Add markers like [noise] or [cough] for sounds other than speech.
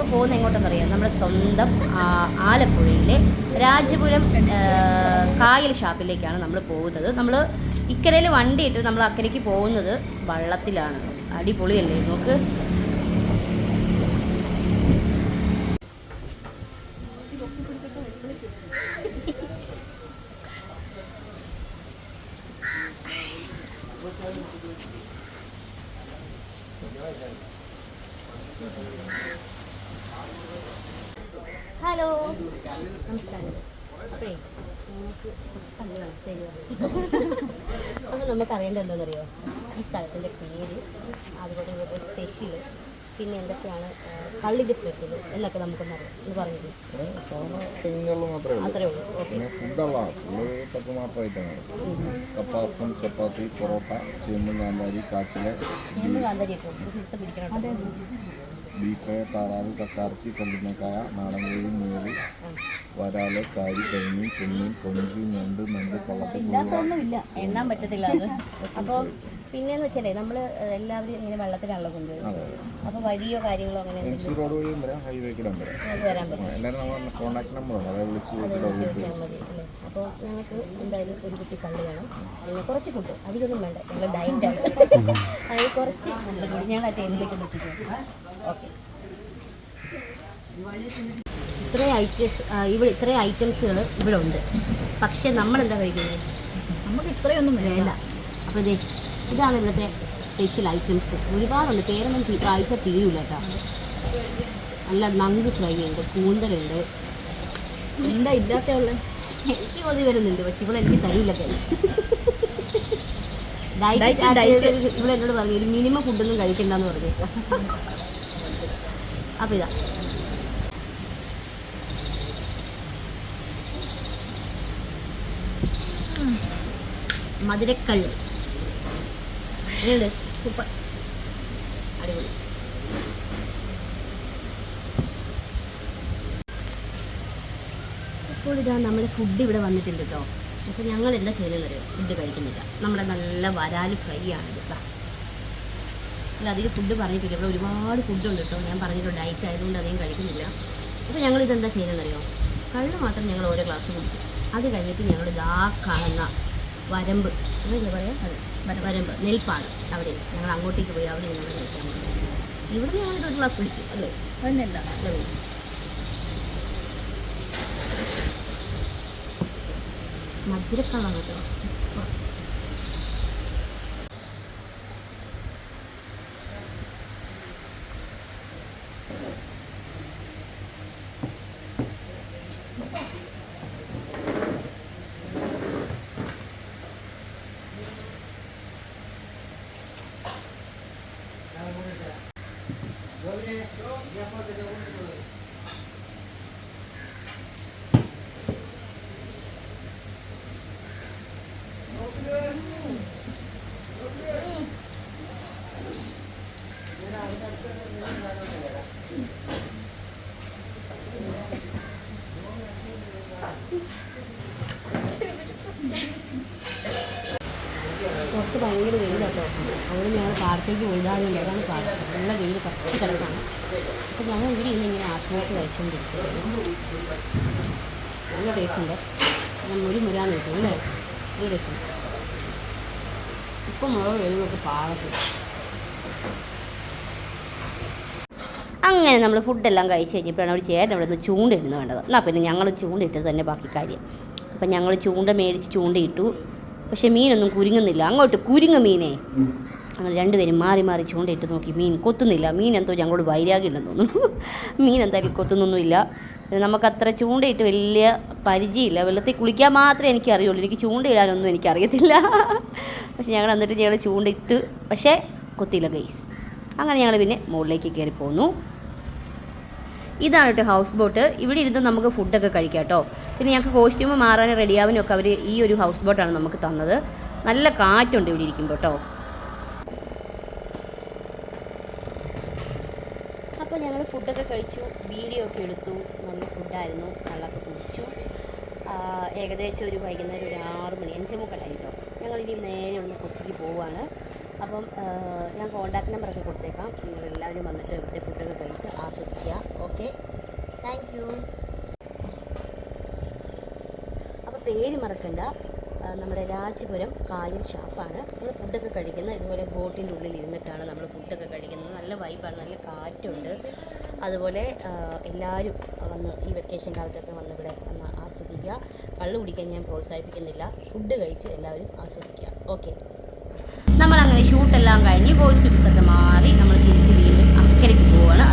നമ്മളിപ്പോൾ പോകുന്ന എങ്ങോട്ടെന്ന് അറിയാം. നമ്മുടെ സ്വന്തം ആലപ്പുഴയിലെ രാജപുരം കായൽ ഷാപ്പിലേക്കാണ് നമ്മൾ പോകുന്നത്. നമ്മൾ ഇക്കരയിൽ വണ്ടിയിട്ട് നമ്മൾ അക്കരയ്ക്ക് പോകുന്നത് വള്ളത്തിലാണ്. അടിപൊളിയല്ലേ? നോക്ക്. ഹലോ. നമസ്കാരം. അപ്പോഴേ നമുക്ക് കല്ല് വേണം തരുക അപ്പോൾ നമുക്ക് അറിയേണ്ടത് എന്താണെന്നറിയോ? ഈ സ്ഥലത്തിന്റെ പേര് അതുപോലെ ഇവിടുത്തെ സ്പെഷ്യൽ പിന്നെ എന്തൊക്കെയാണ് കള്ളിന്റെ സ്പെഷ്യൽ എന്നൊക്കെ നമുക്കൊന്ന് അറിയാം. എന്ന് ഉള്ളൂ. അത്രേ ഉള്ളൂ. കപ്പാപ്പം ചപ്പാത്തി പൊറോട്ട ചേമ്പ് കാന്താരി കാച്ചിൽ ചേമ്പ് കാന്താരി ഒക്കെ പിടിക്കണം ബീഫ് താറാവ് കക്കാർച്ചി കല്ലുമ്മക്കായ നാടൻകോഴി മേൽ വരാൽ കാരി കരിമീൻ ചെമ്മീൻ കൊഞ്ചി ഞണ്ട് നണ്ട് പള്ളത്തി ഇല്ലാത്തൊന്നുമില്ല. എണ്ണാൻ പറ്റത്തില്ല അത്. അപ്പോൾ പിന്നെന്ന് വെച്ചാലേ നമ്മൾ എല്ലാവരും ഇങ്ങനെ വെള്ളത്തിലാണല്ലോ കൊണ്ടുവരുന്നത്. അപ്പോൾ വഴിയോ കാര്യങ്ങളോ അങ്ങനെ എം സി റോഡ് വഴിയും വരാം ഹൈവേ കൂടെ വരാം. വരാൻ പറ്റും. എല്ലാവരും നമ്മുടെ കോൺടാക്ട് നമ്പറുണ്ട് അതെ വിളിച്ച് ചോദിച്ചാൽ മതി അല്ലേ? അപ്പോൾ ഞങ്ങൾക്ക് എന്തായാലും ഒരു കുട്ടി കള്ളി വേണം. പിന്നെ കുറച്ച് ഫുഡ് അധികമൊന്നും വേണ്ട. ഞങ്ങൾ ഡയറ്റാണ് അതിൽ കുറച്ച് ഫുഡ് കൂടി ഞാൻ ആ ടേബിളിലേക്ക് എത്തിക്കും ഓക്കെ. ഇത്രയും ഐറ്റംസ് ഇവിടെ ഇത്രയും ഐറ്റംസുകൾ ഇവിടെ ഉണ്ട് പക്ഷേ നമ്മൾ എന്താ കഴിക്കുന്നത്? നമുക്ക് ഇത്രയൊന്നും വേണ്ട. വേണ്ട. അപ്പോൾ ഇതേ ഇതാണ് ഇവിടുത്തെ സ്പെഷ്യൽ ഐറ്റംസ് ഒരുപാടുണ്ട്. പേരൊന്നും വായിച്ച തീരൂല കേട്ടോ നല്ല നങ്ക് ഫ്രൈ ഉണ്ട്. കൂന്തലുണ്ട്. എന്താ ഇല്ലാത്തുള്ള എനിക്ക് കൊതി വരുന്നുണ്ട്. പക്ഷെ ഇവിടെ എനിക്ക് തരില്ല ഇവിടെ എന്നോട് പറഞ്ഞു ഒരു മിനിമം ഫുഡൊന്നും കഴിക്കണ്ടെന്ന് പറഞ്ഞേക്കാം അപ്പം ഇതാ. മധുരക്കള്ള്. സൂപ്പർ. അടിപൊളി. അപ്പോൾ ഇതാ നമ്മുടെ ഫുഡ് ഇവിടെ വന്നിട്ടുണ്ട് കേട്ടോ അപ്പോൾ ഞങ്ങൾ എന്താ ചെയ്യുന്നത് അറിയോ? ഫുഡ് കഴിക്കുന്നില്ല. നമ്മുടെ നല്ല വരാൽ ഫ്രൈ ആണ് കേട്ടോ അല്ല അധികം ഫുഡ് പറഞ്ഞിട്ടില്ല. ഇവിടെ ഒരുപാട് ഫുഡുണ്ട് കേട്ടോ ഞാൻ പറഞ്ഞിട്ടുണ്ട് ഡയറ്റ് ആയതുകൊണ്ട് അധികം കഴിക്കുന്നില്ല. അപ്പോൾ ഞങ്ങൾ ഇതെന്താ ചെയ്യുന്നതെന്നറിയോ കള്ള് മാത്രം ഞങ്ങൾ ഓരോ ഗ്ലാസ് കുടിക്കും. അത് കഴിഞ്ഞിട്ട് ഞങ്ങൾ ഇതാ കാണുന്ന വരമ്പ്. എന്താ പറയുക? അത് വരമ്പ്. നെൽപ്പാട്. അവിടെ ഞങ്ങൾ അങ്ങോട്ടേക്ക് പോയി അവിടെ ഞങ്ങൾ കഴിക്കാൻ ഇവിടെ ഞങ്ങൾ ഒരു ക്ലാസ് കുടിക്കും അല്ലേ? തന്നെയല്ല അല്ലേ? മധുരക്കള്ളം കേട്ടോ. സൂപ്പർ. പുറത്ത് ഭയങ്കര വെയിലാട്ടോ അതുകൊണ്ട് ഞങ്ങൾ പാടത്തേക്ക് പോയതാണ് അതാണ് പാടം. നല്ല വെയിൽ കത്തി കിടക്കാണ് അപ്പോൾ ഞങ്ങൾ ഇവിടെ ഇന്ന് ഇങ്ങനെ ആത്മഹത്യ കഴിച്ചുകൊണ്ടിരിക്കുകയാണ്. നല്ല ടേസ്റ്റ് ഞാൻ മുരി മുരാന്ന് വെച്ചു അല്ലേ? നല്ല ടേസ്റ്റ് ഉണ്ട്. ഇപ്പം മുളക് വെയിലൊക്കെ പാടത്തു അങ്ങനെ നമ്മൾ ഫുഡെല്ലാം കഴിച്ച് കഴിഞ്ഞപ്പോഴാണ് ഒരു ചേട്ടൻ ഇവിടെ നിന്ന് ചൂണ്ടിടുന്നത് വേണ്ടത് എന്നാൽ പിന്നെ ഞങ്ങൾ ചൂണ്ടിട്ടത് തന്നെ ബാക്കി കാര്യം. അപ്പം ഞങ്ങൾ ചൂണ്ട മേടിച്ച് ചൂണ്ടയിട്ടു പക്ഷേ മീനൊന്നും കുരുങ്ങുന്നില്ല. അങ്ങോട്ട് കുരുങ്ങ മീനേ. അങ്ങനെ രണ്ടുപേരും മാറി മാറി ചൂണ്ടയിട്ട് നോക്കി. മീൻ കൊത്തുന്നില്ല. മീൻ എന്തോ ഞങ്ങളോട് വൈരാഗ്യം ഉണ്ടെന്ന് തോന്നുന്നു. [laughs] മീൻ എന്തായാലും കൊത്തുന്നൊന്നുമില്ല. നമുക്കത്ര ചൂണ്ടയിട്ട് വലിയ പരിചയമില്ല. വെള്ളത്തിൽ കുളിക്കാൻ മാത്രമേ എനിക്ക് അറിയുള്ളൂ എനിക്ക് ചൂണ്ടയിടാനൊന്നും എനിക്കറിയത്തില്ല. [laughs] പക്ഷെ ഞങ്ങൾ എന്നിട്ട് ഞങ്ങൾ ചൂണ്ടയിട്ട് പക്ഷേ കൊത്തിയില്ല ഗൈസ് അങ്ങനെ ഞങ്ങൾ പിന്നെ മുകളിലേക്ക് കയറി പോന്നു. ഇതാണ് കേട്ടോ ഹൗസ് ബോട്ട് ഇവിടെ ഇരുന്ന് നമുക്ക് ഫുഡൊക്കെ കഴിക്കാം കേട്ടോ. പിന്നെ ഞങ്ങൾക്ക് കോസ്റ്റ്യൂം മാറാനും റെഡിയാവാനും ഒക്കെ അവർ ഈ ഒരു ഹൗസ് ബോട്ടാണ് നമുക്ക് തന്നത്. നല്ല കാറ്റുണ്ട് ഇവിടെ ഇരിക്കുമ്പോൾ കേട്ടോ. അപ്പോൾ ഞങ്ങൾ ഫുഡൊക്കെ കഴിച്ചു വീഡിയോ ഒക്കെ എടുത്തു നല്ല ഫുഡായിരുന്നു കള്ളൊക്കെ കുടിച്ചു. ഏകദേശം ഒരു വൈകുന്നേരം ഒരു ആറ് മണി അഞ്ചേ മുക്കാലായി കേട്ടോ. ഞങ്ങൾ ഇനി നേരെ ഒന്ന് കൊച്ചിക്ക് പോവുകയാണ് അപ്പം ഞാൻ കോൺടാക്ട് നമ്പറൊക്കെ കൊടുത്തേക്കാം. നിങ്ങൾ എല്ലാവരും വന്നിട്ട് ഇവിടുത്തെ ഫുഡൊക്കെ കഴിച്ച് ആസ്വദിക്കുക. ഓക്കെ താങ്ക് യു അപ്പോൾ പേര് മറക്കണ്ട. നമ്മുടെ രാജപുരം കായൽ ഷാപ്പാണ്. നമ്മൾ ഫുഡൊക്കെ കഴിക്കുന്നത് ഇതുപോലെ ബോട്ടിന്റെ ഉള്ളിൽ ഇരുന്നിട്ടാണ് നമ്മൾ ഫുഡൊക്കെ കഴിക്കുന്നത്. നല്ല വൈബാണ് നല്ല കാറ്റുണ്ട്. അതുപോലെ എല്ലാവരും വന്ന് ഈ വെക്കേഷൻ കാലത്തൊക്കെ വന്ന് ഇവിടെ ഒന്ന് ആസ്വദിക്കുക. കള്ളു കുടിക്കാൻ ഞാൻ പ്രോത്സാഹിപ്പിക്കുന്നില്ല. ഫുഡ് കഴിച്ച് എല്ലാവരും ആസ്വദിക്കുക. ഓക്കെ നമ്മൾ അങ്ങനെ ഷൂട്ടെല്ലാം കഴിഞ്ഞ് വോയിസ് എടുത്തൊക്കെ മാറി നമ്മൾ തിരിച്ച് വീണ്ടും അക്കരയ്ക്ക് പോവുകയാണ്